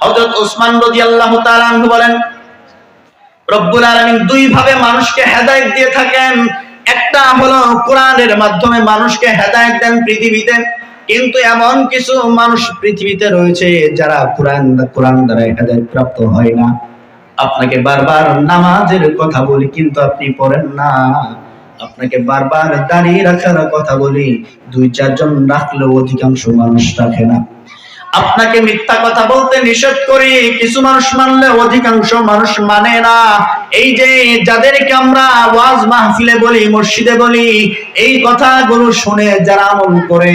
হযরত ওসমান কিন্তু এমন কিছু মানুষ পৃথিবীতে রয়েছে যারা কোরআন কোরআন দ্বারা প্রাপ্ত হয় না। আপনাকে বারবার নামাজের কথা বলি, কিন্তু আপনি পড়েন না। আপনাকে বারবার দাঁড়িয়ে রাখার কথা বলি দুই চারজন রাখলেও অধিকাংশ মানুষ রাখে না। আপনাকে মিথ্যা কথা বলতে নিষেধ করি। কিছু মানুষ মানলে অধিকাংশ মানুষ মানে না। এই যে যাদেরকে আমরা ওয়াজ মাহফিলে বলি, মসজিদে বলি, এই কথাগুলো শুনে যারা আমল করে,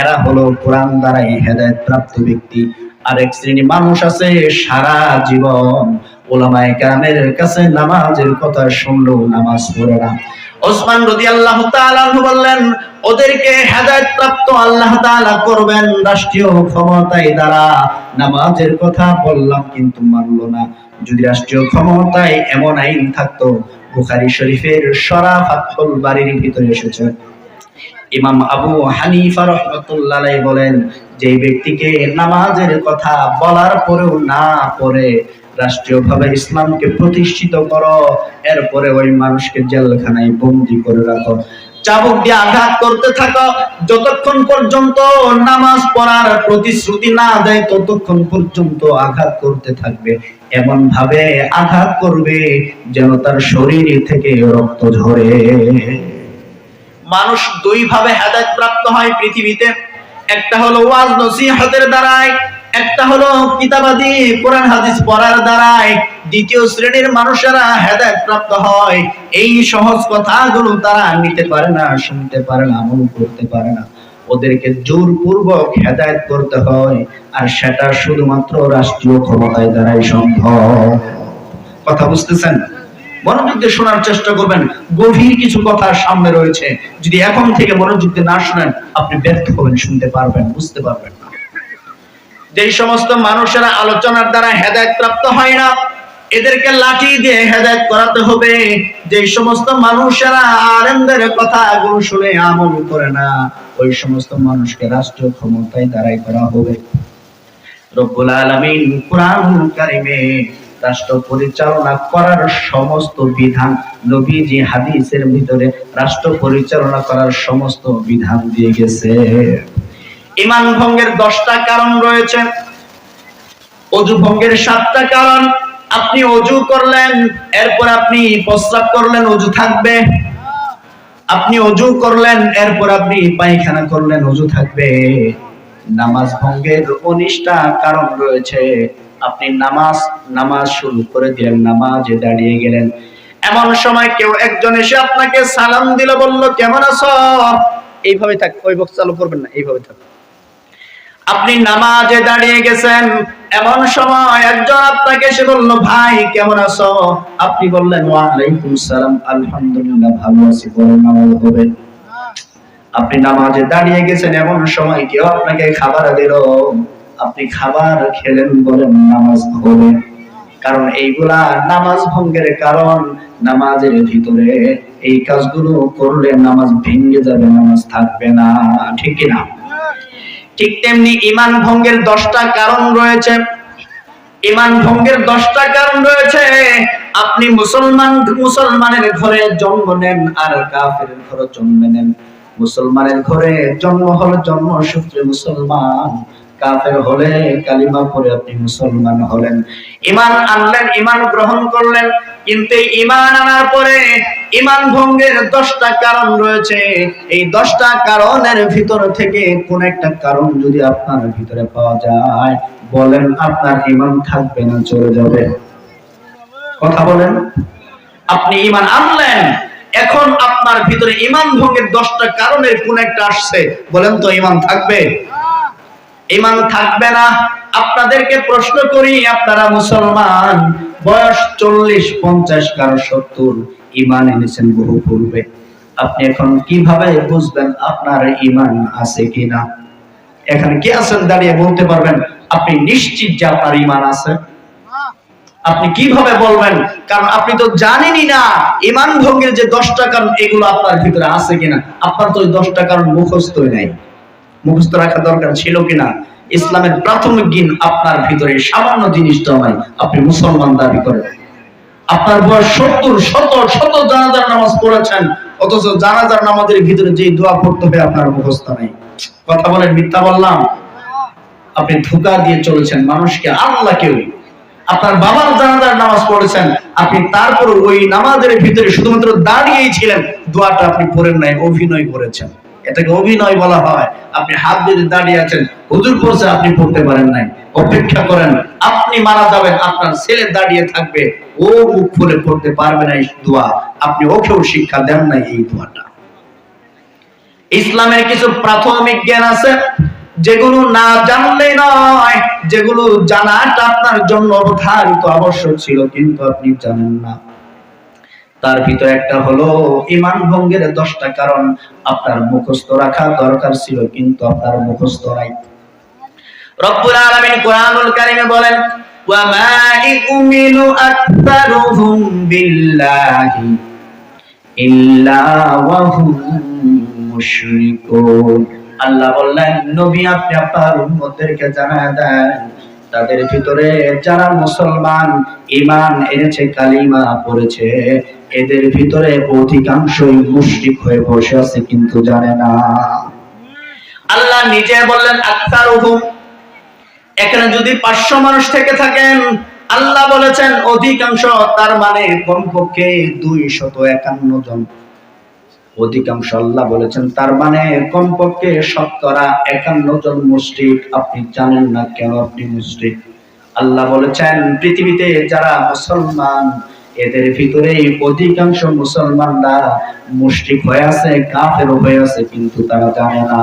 এরা হলো কোরআন দ্বারাই হেদায়েত প্রাপ্ত ব্যক্তি। আরেক শ্রেণি মানুষ আছে সারা জীবন। ওলামায়ে কেরামের কাছে নামাজের কথা শুনলেও নামাজ পড়ে না। ওসমান তাআলা আনহু বললেন, ওদেরকে হেদায়েত প্রাপ্ত আল্লাহ তাআলা করবেন, রাষ্ট্রীয় ক্ষমতায় দ্বারা। নামাজের কথা বললাম, কিন্তু মানলো না। যদি রাষ্ট্রীয় ক্ষমতায় এমন আইন থাকতো, বুখারী শরীফের সরা ফাতহুল বাড়ির ভিতরে এসেছে। ইমাম আবু হানিফা রহমতুল্লাহ বলেন যে ব্যক্তিকে নামাজের কথা বলার পরেও না পড়ে রাষ্ট্রীয়ভাবে ইসলামকে প্রতিষ্ঠিত করো, এরপরে ওই মানুষকে জেলখানায় বন্দি করে রাখো। চাবুক দিয়ে আঘাত করতে থাকো, যতক্ষণ পর্যন্ত নামাজ পড়ার প্রতিশ্রুতি না দেয়, ততক্ষণ পর্যন্ত আঘাত করতে থাকবে। এমন ভাবে আঘাত করবে যেন তার শরীর থেকে রক্ত ঝরে। মানুষ দুই ভাবে হেদায়েত প্রাপ্ত হয় পৃথিবীতে। একটা হলো ওয়াজ নসিহতের দ্বারাই একটা হলো কিতাবাদি, কোরআন হাদিস পড়ার দ্বারাই দ্বিতীয় শ্রেণির মানুষেরা হেদায়েত প্রাপ্ত হয়। এই সহজ কথাগুলো তারা নিতে পারে না, শুনতে পারে না, আমল করতে পারে না। ওদেরকে জোরপূর্বক হেদায়েত করতে হয়, আর সেটা শুধুমাত্র রাষ্ট্রীয় ক্ষমতায় দ্বারাই সম্ভব। কথা বুঝতেছেন? মনোযোগ দিয়ে শোনার চেষ্টা করবেন। গভীর কিছু কথা সামনে রয়েছে। যদি এখন থেকে মনোযোগ দিয়ে না শুনেন, আপনি ব্যর্থ হবেন, শুনতে পারবেন, বুঝতে পারবেন না। যেই সমস্ত মানুষেরা আলোচনার দ্বারা হেদায়ত প্রাপ্ত হয় না, এদেরকে লাঠি দিয়ে হেদায়ত করাতে হবে। যে সমস্ত মানুষেরা আলেমদের কথা গুলো শুনে আমল করে না, ওই সমস্ত মানুষকে রাষ্ট্রীয় ক্ষমতায় দ্বারাই করা হবে। রব্বুল আলামিন কোরআনুল কারিমে রাষ্ট্র পরিচালনা করার সমস্ত বিধান, নবীজি হাদিসের ভিতরে রাষ্ট্র পরিচালনা করার সমস্ত বিধান দিয়ে গেছে। ইমান ভঙ্গের দশটা কারণ রয়েছে। অজু ভঙ্গের সাতটা কারণ। আপনি অজু করলেন, এরপর আপনি প্রস্রাব করলেন, অজু থাকবে। আপনি অজু করলেন, এরপর আপনি পায়খানা করলেন, অজু থাকবে। নামাজ ভঙ্গের উনিশটা কারণ রয়েছে। আপনি নামাজ নামাজ শুরু করে দিলেন, নামাজে দাঁড়িয়ে গেলেন। এমন সময় কেউ একজন এসে আপনাকে সালাম দিল, বলল, কেমন আছো? এইভাবে থাক, ওই বক্স চালু করবেন না, এইভাবে থাক। আপনি নামাজে দাঁড়িয়ে গেছেন, এমন সময় একজন আপনাকে এসে বলল, ভাই, কেমন আছো? আপনি বললেন, ওয়ালাইকুম সালাম, আলহামদুলিল্লাহ, ভালো আছি বলেন নামাজ হবে। আপনি নামাজে দাঁড়িয়ে গেছেন, এমন সময় কেউ আপনাকে খাবার দিল। আপনি খাবার খেলেন বলেন, নামাজ হবে। কারণ এইগুলা নামাজ ভঙ্গের কারণ, নামাজের ভিতরে এই কাজগুলো করলে নামাজ ভেঙে যাবে, নামাজ থাকবে না, ঠিক কি না ঠিক তেমনি ইমান ভঙ্গের দশটা কারণ রয়েছে। ইমান ভঙ্গের দশটা কারণ রয়েছে, আপনি মুসলমান, মুসলমানের ঘরে জন্ম নেন আর কাফের ঘরে জন্ম নেন। মুসলমানের ঘরে জন্ম হল জন্ম সূত্রে মুসলমান, কাফের হলে কালিমা পরে আপনি মুসলমান হলেন। ইমান আনলেন, ইমান গ্রহণ করলেন, কিন্তু ইমান আনার পরে ইমান ভঙ্গের দশটা কারণ রয়েছে। এই দশটা কারণের ভিতর থেকে কোন একটা কারণ যদি আপনার ভিতরে পাওয়া যায়, বলেন আপনার ইমান থাকবে না, চলে যাবে। কথা বলেন। আপনি ইমান আনলেন, এখন আপনার ভিতরে ইমান ভঙ্গের দশটা কারণের কোন একটা আসছে, বলেন তো ইমান থাকবে? ইমান থাকবে না। আপনাদেরকে প্রশ্ন করি, আপনারা মুসলমান, বয়স চল্লিশ, পঞ্চাশ, কারও সত্তর। ইমান এনেছেন বহু পূর্বে। আপনি এখন কীভাবে বুঝবেন আপনার ইমান আছে কিনা? এখানে কে আছেন দাঁড়িয়ে বলতে পারবেন, আপনি নিশ্চিত যে আপনার ইমান আছে? আপনি কীভাবে বলবেন? কারণ আপনি তো জানেনই না ইমান ভঙ্গের যে দশটা কারণ, এগুলো আপনার ভিতরে আছে কিনা? আপনার তো ওই দশটা কারণ মুখস্থই নাই। মুখস্থ রাখা দরকার ছিল কিনা? ইসলামের প্রাথমিক জ্ঞান আপনার ভিতরে সামান্য জিনিসটা নাই আপনি মুসলমান দাবি করেন। আপনার বয়স সত্তর, শত শত জানাজার নামাজ পড়েছেন, অথচ জানাজার নামাজের ভিতরে যে দোয়া পড়তে হবে আপনার মুখস্থ নেই। কথা বলেন, মিথ্যা বললাম? আপনি ধোকা দিয়ে চলেছেন, মানুষকে আল্লাহকে আপনার বাবার জানাজার নামাজ পড়েছেন, আপনি তারপর ওই নামাজের ভিতরে শুধুমাত্র দাঁড়িয়েই ছিলেন, দোয়াটা আপনি পড়েন নাই, অভিনয় করেছেন। এটাকে অভিনয় বলা হয়। আপনি হাত দিয়ে দাঁড়িয়ে আছেন, হুজুর পড়ছে আপনি পড়তে পারেন নাই, অপেক্ষা করেন, আপনি মারা যাবেন, আপনার ছেলে দাঁড়িয়ে থাকবে, ও মুখ খুলে পড়তে পারবে না এই দোয়া, আপনি ওকেও শিক্ষা দেন নাই এই দোয়াটা। ইসলামের কিছু প্রাথমিক জ্ঞান আছে, যেগুলো না জানলে নয়, যেগুলো জানাটা আপনার জন্য অবধারিত আবশ্যক ছিল, কিন্তু আপনি জানেন না। তার ভিতরে একটা হলো ইমান ভঙ্গের দশটা কারণ আপনার মুখস্থ রাখা দরকার ছিল, কিন্তু আপনার মুখস্থ নাই। রব্বুল আলামিন কোরআনুল কারীমে বলেন মুশরিকুন। আল্লাহ বললেন, নবী আপনি আপনার উম্মতদেরকে জানায় দেন তাদের ভিতরে যারা মুসলমান ইমান এনেছে, কালিমা পড়েছে, এদের ভিতরে অধিকাংশই মুশরিক হয়ে বসে আছে কিন্তু জানে না। আল্লাহ নিজে বললেন আক্তার এখানে যদি পাঁচশো মানুষ থেকে থাকেন, আল্লাহ বলেছেন, অধিকাংশ তার মানে কমপক্ষে দুই শত একান্ন জন। অধিকাংশ আল্লাহ বলেছেন, তার মানে কমপক্ষে শতকরা একান্ন জন মুসলিক আপনি জানেন না কেন আপনি মুসলিক আল্লাহ বলেছেন, পৃথিবীতে যারা মুসলমান, এদের ভিতরে অধিকাংশ মুসলমানরা মুশরিক হয়ে আছে কাফের হয়ে আছে, কিন্তু তারা জানে না।